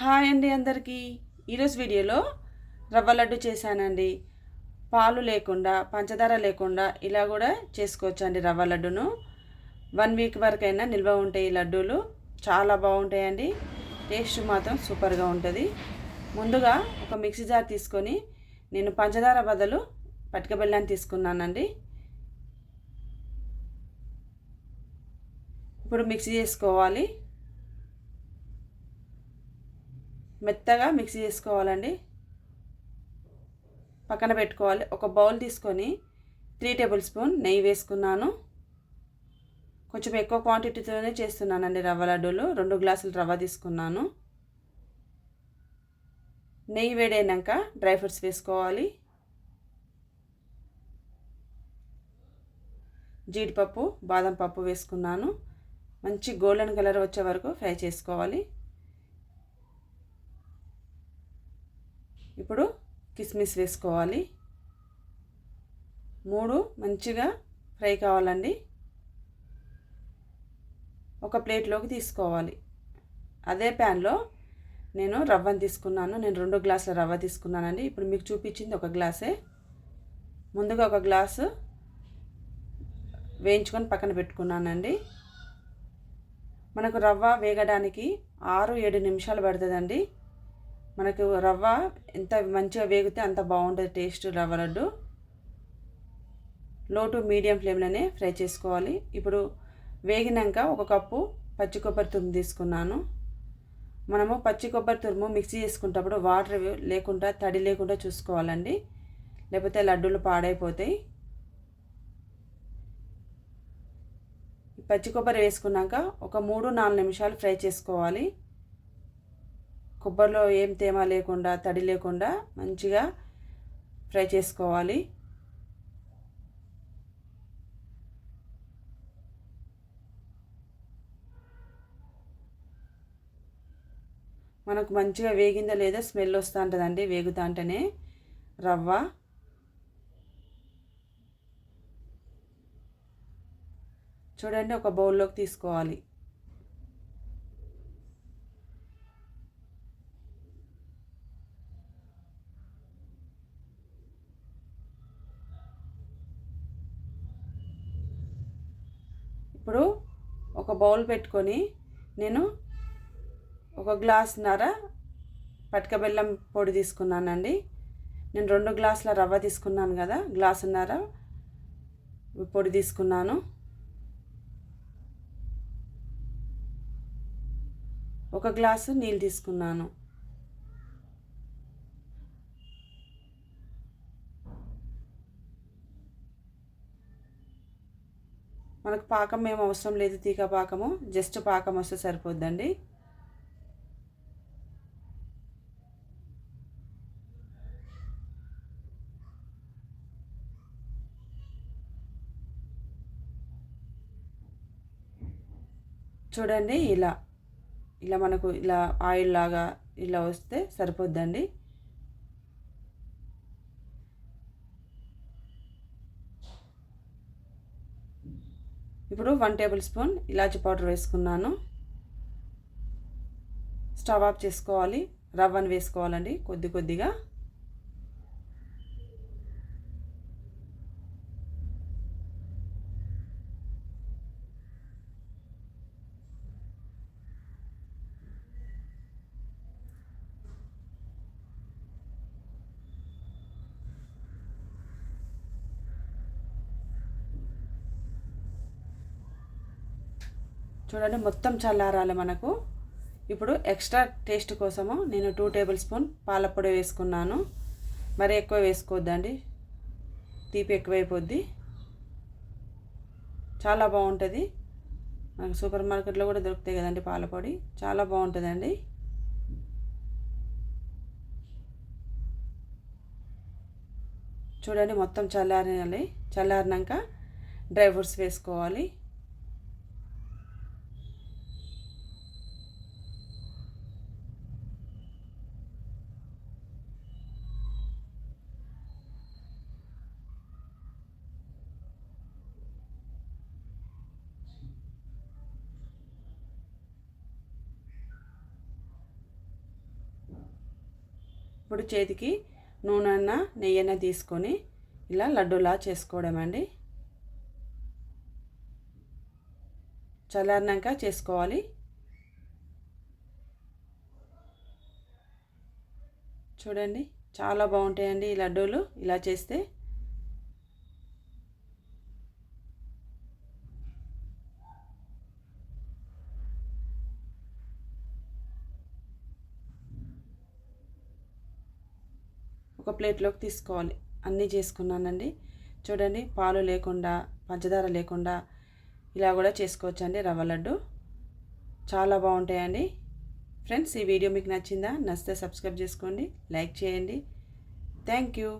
Hi అండి అందరికీ. ఈరోజు వీడియోలో రవ్వ లడ్డు చేశానండి. పాలు లేకుండా పంచదార లేకుండా ఇలా కూడా చేసుకోవచ్చు అండి రవ్వ లడ్డును. వన్ వీక్ వరకైనా నిల్వ ఉంటాయి ఈ లడ్డూలు చాలా బాగుంటాయండి. టేస్ట్ మాత్రం సూపర్గా ఉంటుంది. ముందుగా ఒక మిక్సీ జార్ తీసుకొని నేను పంచదార బదులు పటిక బెల్లాన్ని తీసుకున్నానండి. ఇప్పుడు మిక్సీ చేసుకోవాలి. మెత్తగా మిక్సీ చేసుకోవాలండి. పక్కన పెట్టుకోవాలి. ఒక బౌల్ తీసుకొని త్రీ టేబుల్ స్పూన్ నెయ్యి వేసుకున్నాను. కొంచెం ఎక్కువ క్వాంటిటీతోనే చేస్తున్నానండి రవ్వ లడ్డూలు. రెండు గ్లాసులు రవ్వ తీసుకున్నాను. నెయ్యి వేడైనాక డ్రై ఫ్రూట్స్ వేసుకోవాలి. జీడిపప్పు బాదం పప్పు వేసుకున్నాను. మంచి గోల్డెన్ కలర్ వచ్చే వరకు ఫ్రై చేసుకోవాలి. ఇప్పుడు కిస్మిస్ వేసుకోవాలి. మూడు మంచిగా ఫ్రై కావాలండి. ఒక ప్లేట్లోకి తీసుకోవాలి. అదే ప్యాన్లో నేను రవ్వను తీసుకున్నాను. నేను రెండు గ్లాసుల రవ్వ తీసుకున్నానండి. ఇప్పుడు మీకు చూపించింది ఒక గ్లాసే. ముందుగా ఒక గ్లాసు వేయించుకొని పక్కన పెట్టుకున్నానండి. మనకు రవ్వ వేగడానికి ఆరు ఏడు నిమిషాలు పడుతుందండి. మనకు రవ్వ ఎంత మంచిగా వేగితే అంత బాగుంటుంది టేస్ట్ రవ్వ లడ్డు. లో టు మీడియం ఫ్లేమ్లోనే ఫ్రై చేసుకోవాలి. ఇప్పుడు వేగినాక ఒక కప్పు పచ్చి కొబ్బరి తురుము తీసుకున్నాను. మనము పచ్చి కొబ్బరి తురుము మిక్సీ చేసుకునేటప్పుడు వాటర్ లేకుండా తడి లేకుండా చూసుకోవాలండి. లేకపోతే లడ్డూలు పాడైపోతాయి. పచ్చి కొబ్బరి వేసుకున్నాక ఒక మూడు నాలుగు నిమిషాలు ఫ్రై చేసుకోవాలి. కొబ్బరిలో ఏం తేమ లేకుండా తడి లేకుండా మంచిగా ఫ్రై చేసుకోవాలి. మనకు మంచిగా వేగిందా లేదా స్మెల్ వస్తూ ఉంటుందండి వేగుతా అంటేనే రవ్వ. చూడండి ఒక బౌల్లోకి తీసుకోవాలి. ఇప్పుడు ఒక బౌల్ పెట్టుకొని నేను ఒక గ్లాస్న్నర పటిక బెల్లం పొడి తీసుకున్నానండి. నేను రెండు గ్లాసుల రవ్వ తీసుకున్నాను కదా గ్లాసున్నర పొడి తీసుకున్నాను. ఒక గ్లాసు నీళ్ళు తీసుకున్నాను. మనకు పాకం ఏం అవసరం లేదు తీగ పాకము. జస్ట్ పాకం వస్తే సరిపోద్దండి. చూడండి ఇలా ఇలా మనకు ఇలా ఆయిల్ లాగా ఇలా వస్తే సరిపోద్దండి. ఇప్పుడు వన్ టేబుల్ స్పూన్ ఇలాచి పౌడర్ వేసుకున్నాను. స్టవ్ ఆఫ్ చేసుకోవాలి. రవ్వను వేసుకోవాలండి కొద్ది కొద్దిగా. చూడండి మొత్తం చల్లారాలి మనకు. ఇప్పుడు ఎక్స్ట్రా టేస్ట్ కోసము నేను టూ టేబుల్ స్పూన్ పాలపొడి వేసుకున్నాను. మరి ఎక్కువ వేసుకోవద్దండి. తీపి ఎక్కువైపోద్ది. చాలా బాగుంటుంది. మనకు సూపర్ మార్కెట్లో కూడా దొరుకుతాయి కదండి పాలపొడి. చాలా బాగుంటుందండి. చూడండి మొత్తం చల్లారినాలి. చల్లారినాక డ్రై ఫ్రూట్స్ వేసుకోవాలి. ఇప్పుడు చేతికి నూనెన్న నెయ్యన్న తీసుకొని ఇలా లడ్డూలా చేసుకోవడం అండి చల్లారినాక చేసుకోవాలి. చూడండి చాలా బాగుంటాయండి ఈ లడ్డూలు. ఇలా చేస్తే ఒక ప్లేట్లోకి తీసుకోవాలి. అన్నీ చేసుకున్నానండి. చూడండి పాలు లేకుండా పంచదార లేకుండా ఇలా కూడా చేసుకోవచ్చండి రవ్వ లడ్డు. చాలా బాగుంటాయండి. ఫ్రెండ్స్ ఈ వీడియో మీకు నచ్చిందా? నచ్చితే సబ్స్క్రైబ్ చేసుకోండి లైక్ చేయండి. Thank you.